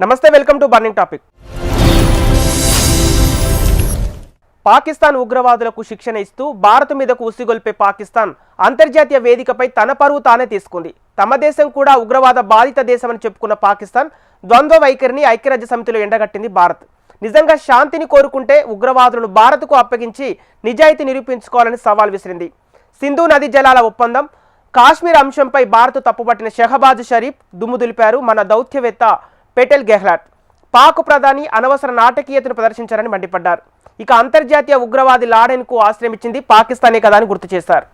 నమస్తే welcome to burning topic Pakistan ఉగ్రవాదులకు శిక్షణ ఇస్తూ భారత్ మీదకు ఉసిగొల్పే పాకిస్తాన్ అంతర్జాతీయ వేదికపై తన పరువు తానే తీసుకుంది. తమ దేశం కూడా ఉగ్రవాద బాధిత దేశమని చెప్పుకున్న పాకిస్తాన్ ద్వంద్వ వైఖరిని ఐక్యరాజ్య సమితిలో ఎండగట్టింది భారత్. నిజంగా శాంతిని కోరుకుంటే ఉగ్రవాదులను భారత్కు అప్పగించి నిజాయితీ నిరూపించుకోవాలని సవాల్ విసిరింది. సింధు నది జలాల ఒప్పందం కాశ్మీర్ అంశంపై భారత్ తప్పుపట్టిన షహబాజ్ షరీఫ్ దుమ్ము దులిపారు మన దౌత్యవేత్త పెటెల్ గెహ్లాట్. పాక్ ప్రధాని అనవసర నాటకీయతను ప్రదర్శించారని మండిపడ్డారు. ఇక అంతర్జాతీయ ఉగ్రవాది లాడెన్కు ఆశ్రయమిచ్చింది పాకిస్తానే కదా అని గుర్తు చేశారు.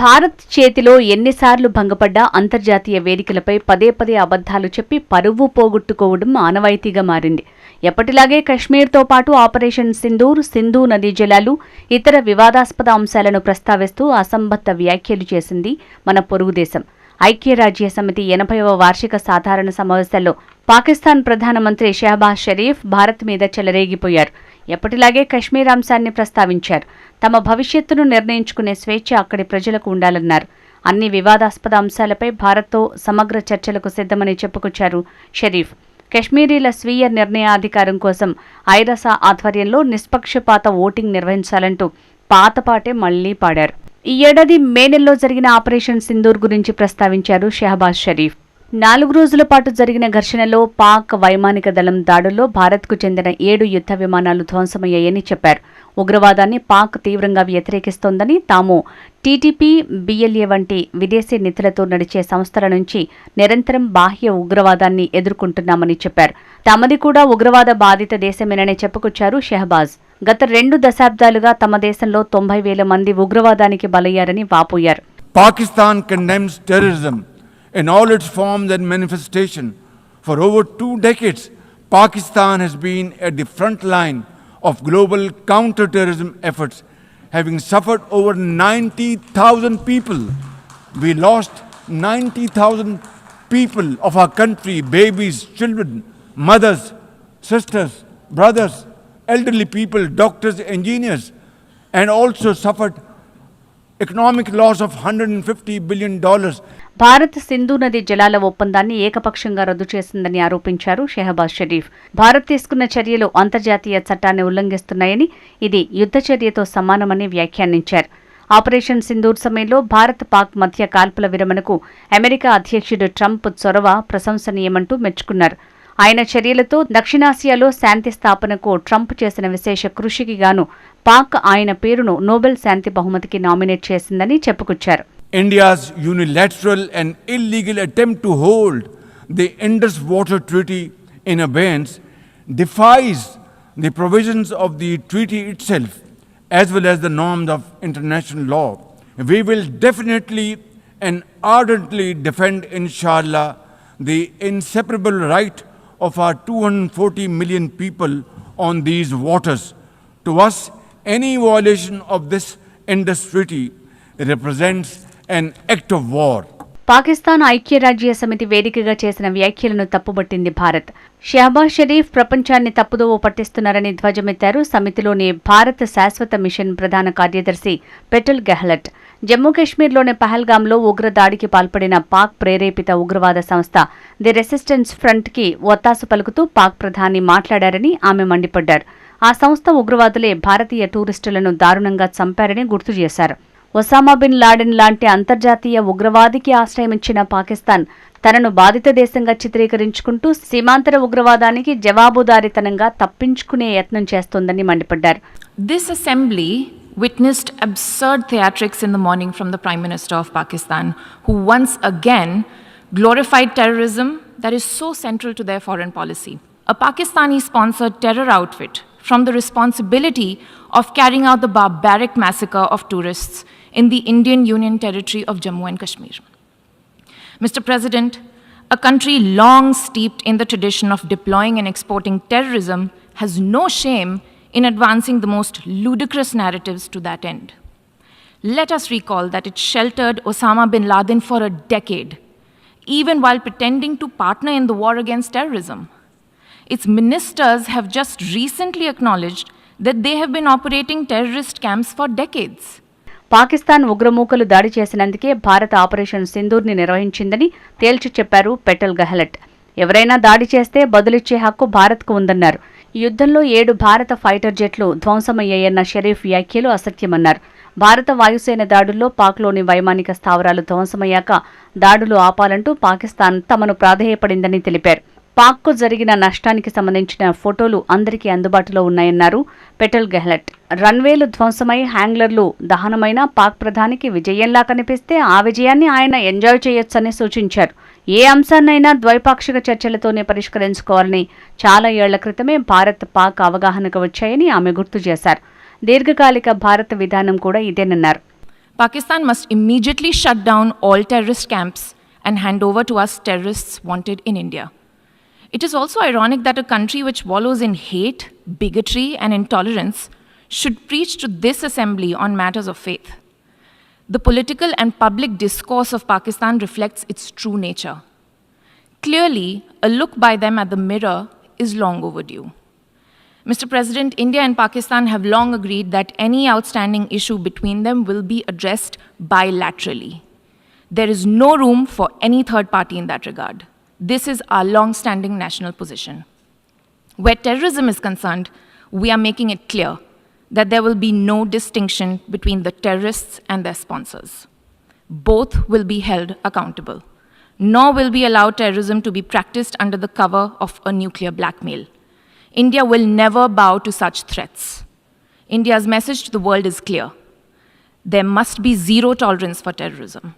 భారత్ చేతిలో ఎన్నిసార్లు భంగపడ్డా అంతర్జాతీయ వేదికలపై పదే పదే అబద్ధాలు చెప్పి పరువు పోగొట్టుకోవడం ఆనవాయితీగా మారింది. ఎప్పటిలాగే కశ్మీర్తో పాటు ఆపరేషన్ సింధూర్ సింధు నదీ జలాలు ఇతర వివాదాస్పద అంశాలను ప్రస్తావిస్తూ అసంబద్ధ వ్యాఖ్యలు చేసింది మన పొరుగు దేశం. ఐక్యరాజ్య సమితి ఎనభైవ వార్షిక సాధారణ సమావేశాల్లో పాకిస్తాన్ ప్రధానమంత్రి షహబాజ్ షరీఫ్ భారత్ మీద చెలరేగిపోయారు. ఎప్పటిలాగే కశ్మీర్ అంశాన్ని ప్రస్తావించారు. తమ భవిష్యత్తును నిర్ణయించుకునే స్వేచ్ఛ అక్కడి ప్రజలకు ఉండాలన్నారు. అన్ని వివాదాస్పద అంశాలపై భారత్తో సమగ్ర చర్చలకు సిద్ధమని చెప్పుకొచ్చారు షరీఫ్. కశ్మీరీల స్వీయ నిర్ణయాధికారం కోసం ఐరసా ఆధ్వర్యంలో నిష్పక్షపాత ఓటింగ్ నిర్వహించాలంటూ పాతపాటే మళ్ళీ పాడారు. ఈ ఏడాది మే నెలలో జరిగిన ఆపరేషన్ సింధూర్ గురించి ప్రస్తావించారు షెహబాజ్ షరీఫ్. నాలుగు రోజుల పాటు జరిగిన ఘర్షణలో పాక్ వైమానిక దళం దాడుల్లో భారత్కు చెందిన ఏడు యుద్ధ విమానాలు ధ్వంసమయ్యాయని చెప్పారు. ఉగ్రవాదాన్ని పాక్ తీవ్రంగా వ్యతిరేకిస్తోందని తాము టీటీపీ బిఎల్ఏ వంటి విదేశీ నిధులతో నడిచే సంస్థల నుంచి నిరంతరం బాహ్య ఉగ్రవాదాన్ని ఎదుర్కొంటున్నామని చెప్పారు. తమది కూడా ఉగ్రవాద బాధిత దేశమేనని చెప్పుకొచ్చారు షెహబాజ్. గత రెండు దశాబ్దాలుగా తమ దేశంలో తొంభై వేల మంది ఉగ్రవాదానికి బలయ్యారని వాపోయారు. Pakistan condemns in all its forms and manifestation. For over two decades, Pakistan has been at the front line of global counter-terrorism efforts, having suffered over 90,000 people. We lost 90,000 people of our country, babies, children, mothers, sisters, brothers, elderly people, doctors, engineers, and also suffered economic loss of 150 billion dollars. Bharat Sindhu నది జలాల ఒప్పందాన్ని ఏకపక్షంగా రద్దు చేసిందని ఆరోపించారు షెహబాజ్ షరీఫ్. భారత్ తీసుకున్న చర్యలు అంతర్జాతీయ చట్టాన్ని ఉల్లంఘిస్తున్నాయని ఇది యుద్ధ చర్యతో సమానమని వ్యాఖ్యానించారు. ఆపరేషన్ సింధూర్ సమయంలో భారత్ పాక్ మధ్య కాల్పుల విరమణకు అమెరికా అధ్యక్షుడు ట్రంప్ చొరవ ప్రశంసనీయమంటూ మెచ్చుకున్నారు. ఆయన చర్యలతో దక్షిణాసియాలో శాంతి స్థాపనకు ట్రంప్ చేసిన విశేష కృషికి గాను పాక్ ఆయన పేరును నోబెల్ శాంతి బహుమతికి నామినేట్ చేసిందని చెప్పుకొచ్చారు India's unilateral and illegal attempt to hold the Indus water treaty in abeyance defies the provisions of the treaty itself as well as the norms of international law. We will definitely and ardently defend, inshallah, the inseparable right of our 240 million people on these waters. To us, any violation of this Indus Treaty represents an act of war. Pakistan ఐక్యరాజ్య సమితి వేదికగా చేసిన వ్యాఖ్యలను తప్పుబట్టింది భారత్ షహబాజ్ షరీఫ్ ప్రపంచాన్ని తప్పుదోవ పట్టిస్తున్నారని ధ్వజమెత్తారు సమితిలోని భారత్ శాశ్వత machine ప్రధాన కార్యదర్శి పెటల్ గెహ్లట్ జమ్మూ కాశ్మీర్లోని పహల్గాంలో ఉగ్రదాడికి పాల్పడిన పాక్ ప్రేరేపిత ఉగ్రవాద సంస్థ ది రెసిస్టెన్స్ ఫ్రంట్కి ఒత్తాసు పలుకుతూ పాక్ ప్రధాని మాట్లాడారని ఆమె మండిపడ్డారు. ఆ సంస్థ ఉగ్రవాదులే భారతీయ టూరిస్టులను దారుణంగా చంపారని గుర్తు చేశారు. ఒసామా బిన్ లాడెన్ లాంటి అంతర్జాతీయ ఉగ్రవాదికి ఆశ్రయమిచ్చిన పాకిస్తాన్ తనను బాధిత దేశంగా చిత్రీకరించుకుంటూ సీమాంతర ఉగ్రవాదానికి జవాబుదారితనంగా తప్పించుకునే యత్నం చేస్తోందని మండిపడ్డారు. This assembly witnessed absurd theatrics in the morning from the Prime Minister of Pakistan, who once again glorified terrorism that is so central to their foreign policy. A Pakistani sponsored terror outfit from the responsibility of carrying out the barbaric massacre of tourists in the Indian Union territory of Jammu and Kashmir. Mr. President, a country long steeped in the tradition of deploying and exporting terrorism has no shame in advancing the most ludicrous narratives to that end. Let us recall that it sheltered Osama bin Laden for a decade, even while pretending to partner in the war against terrorism. Its ministers have just recently acknowledged that they have been operating terrorist camps for decades. Pakistan ఉగ్రమూకలు దాడి చేసినందుకే భారత operation సింధూర్ని నిర్వహించిందని తేల్చి చెప్పారు petal Gehlot ఎవరైనా దాడి చేస్తే బదులిచ్చే హక్కు భారత్కు ఉందన్నారు. యుద్ధంలో ఏడు భారత ఫైటర్ జెట్లు ధ్వంసమయ్యాయన్న షరీఫ్ వ్యాఖ్యలు అసత్యమన్నారు. భారత వాయుసేన దాడుల్లో పాక్లోని వైమానిక స్థావరాలు ధ్వంసమయ్యాక దాడులు ఆపాలంటూ పాకిస్తాన్ తమను ప్రాధేయపడిందని తెలిపారు. పాక్కు జరిగిన నష్టానికి సంబంధించిన ఫోటోలు అందరికీ అందుబాటులో ఉన్నాయన్నారు పెటల్ గెహ్లట్. రన్వేలు ధ్వంసమై హ్యాంగ్లర్లు దహనమైన పాక్ ప్రధానికి విజయంలా కనిపిస్తే ఆ విజయాన్ని ఆయన ఎంజాయ్ చేయొచ్చని సూచించారు. ఏ అంశాన్నైనా ద్వైపాక్షిక చర్చలతోనే పరిష్కరించుకోవాలని చాలా ఏళ్ళ క్రితమే భారత్ పాక్ అవగాహనకు వచ్చాయని ఆమె గుర్తు చేశారు. దీర్ఘకాలిక భారత విధానం కూడా ఇదేనన్నారు. Pakistan must immediately shut down all terrorist camps and hand over to us terrorist wanted in India it is also ironic that a country which wallows in hate bigotry and intolerance should preach to this assembly on matters of faith The political and public discourse of Pakistan reflects its true nature. Clearly, a look by them at the mirror is long overdue. Mr. President, India and Pakistan have long agreed that any outstanding issue between them will be addressed bilaterally. There is no room for any third party in that regard. This is our long standing national position. Where terrorism is concerned, we are making it clear that there will be no distinction between the terrorists and their sponsors. Both will be held accountable, nor will we allow terrorism to be practiced under the cover of a nuclear blackmail. India will never bow to such threats. India's message to the world is clear. There must be zero tolerance for terrorism.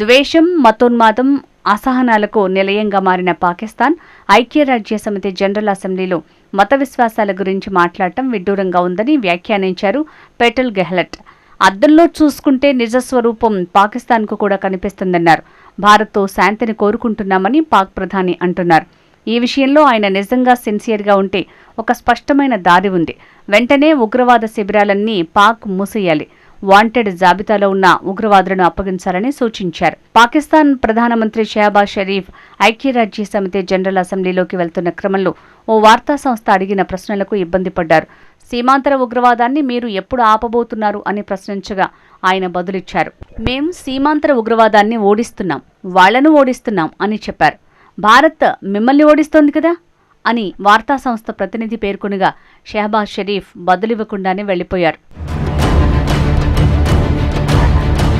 ದ್ವೇಷಂ ಮತೋನ್ಮಾದಂ అసహనాలకు నిలయంగా మారిన పాకిస్తాన్ ఐక్యరాజ్య సమితి general అసెంబ్లీలో మత విశ్వాసాల గురించి మాట్లాడటం విడ్డూరంగా ఉందని వ్యాఖ్యానించారు పెటల్ గెహ్లట్. అద్దంలో చూసుకుంటే నిజస్వరూపం పాకిస్తాన్కు కూడా కనిపిస్తుందన్నారు. భారత్తో శాంతిని కోరుకుంటున్నామని పాక్ ప్రధాని అంటున్నారు. ఈ విషయంలో ఆయన నిజంగా సిన్సియర్గా ఉంటే ఒక స్పష్టమైన దారి ఉంది. వెంటనే ఉగ్రవాద శిబిరాలన్నీ పాక్ మూసేయాలి. వాంటెడ్ జాబితాలో ఉన్న ఉగ్రవాదులను అప్పగించాలని సూచించారు. పాకిస్తాన్ ప్రధానమంత్రి షహబాజ్ షరీఫ్ ఐక్యరాజ్య సమితి జనరల్ అసెంబ్లీలోకి వెళ్తున్న క్రమంలో ఓ వార్తా సంస్థ అడిగిన ప్రశ్నలకు ఇబ్బంది పడ్డారు. సీమాంతర ఉగ్రవాదాన్ని మీరు ఎప్పుడు ఆపబోతున్నారు అని ప్రశ్నించగా ఆయన బదులిచ్చారు. మేం సీమాంతర ఉగ్రవాదాన్ని ఓడిస్తున్నాం వాళ్ళను ఓడిస్తున్నాం అని చెప్పారు. భారత్ మిమ్మల్ని ఓడిస్తోంది కదా అని వార్తా సంస్థ ప్రతినిధి పేర్కొనగా షహబాజ్ షరీఫ్ బదులివ్వకుండానే వెళ్ళిపోయారు